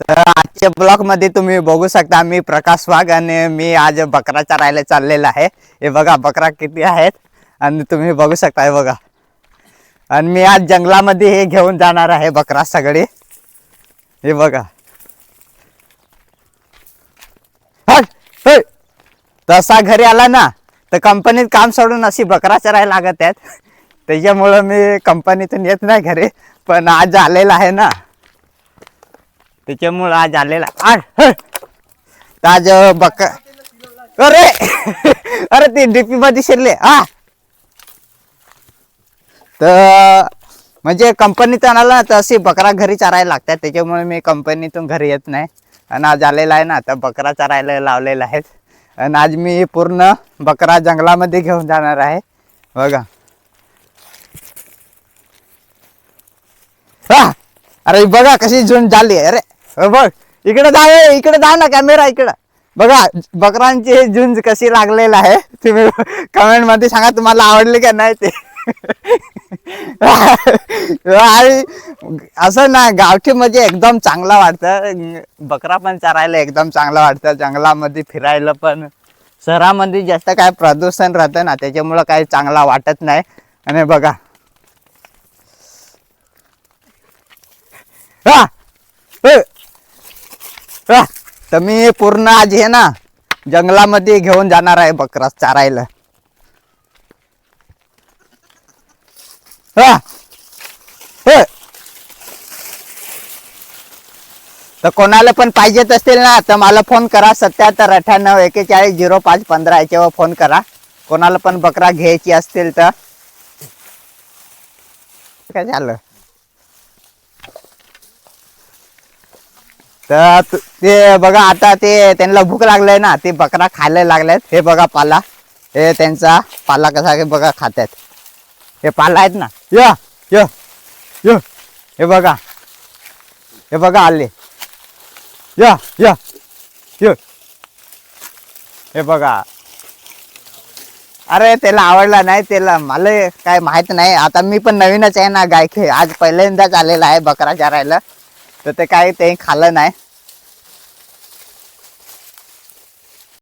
तर आजच्या ब्लॉकमध्ये तुम्ही बघू शकता मी प्रकाश वाघ आणि मी आज बकरा चरायला चाललेला आहे. हे बघा बकरा किती आहेत आणि तुम्ही बघू शकता हे बघा. आणि मी आज जंगलामध्ये हे घेऊन जाणार आहे बकरा सगळे. हे बघा. तसा घरी आला ना तर कंपनीत काम सोडून अशी बकरा चरायला लागत आहेत. त्याच्यामुळं मी कंपनीतून येत नाही घरी पण आज आलेला आहे ना. त्याच्यामुळं आज आलेला. आठ, आज बक अरे अरे ते डीपी मध्ये शिरले हा. तर म्हणजे कंपनीतून आला ना तर अशी बकरा घरी चरायला लागतात. त्याच्यामुळे मी कंपनीतून घरी येत नाही. आणि आज आलेला आहे ना तर बकरा चरायला लावलेला आहे. आणि आज मी पूर्ण बकरा जंगलामध्ये घेऊन जाणार आहे. बघा. हा. अरे बघा कशी झुंड झाली अरे बघ इकडे जा ए, इकडे जा ना कॅमेरा इकडं. बघा बकरांची झुंज कशी लागलेला आहे. तुम्ही कमेंटमध्ये सांगा तुम्हाला आवडली का नाही ते. आणि असं ना गावठी म्हणजे एकदम चांगला वाटतं. बकरा पण चरायला एकदम चांगलं वाटतं. जंगलामध्ये फिरायला पण. शहरामध्ये जास्त काय प्रदूषण राहतं ना त्याच्यामुळं काही चांगला वाटत नाही. आणि बघा हा ए. हा. तर मी पूर्ण आज हे ना जंगलामध्ये घेऊन जाणार आहे बकरा चारायला. हा. तर कोणाला पण पाहिजेत असतील ना तर मला फोन करा सत्याहत्तर अठ्ठ्याण्णव एकेचाळीस झिरो पाच पंधरा याच्यावर फोन करा. कोणाला पण बकरा घ्यायची असतील तर. काय झालं? तर तु- ते बघा आता ते त्यांना भूक लागलाय ना ते बकरा खायला लागलेत. हे बघा पाला. हे त्यांचा पाला कसा आहे बघा खात्यात. हे पाला आहेत ना. य य. हे बघा. हे बघा आले. या या य. हे बघा. अरे त्याला आवडला नाही त्याला मला काय माहीत नाही. आता मी पण नवीनच आहे ना गायके. आज पहिल्यांदाच आलेला आहे बकरा चारायला. तर ते काय ते खाल्लं नाही.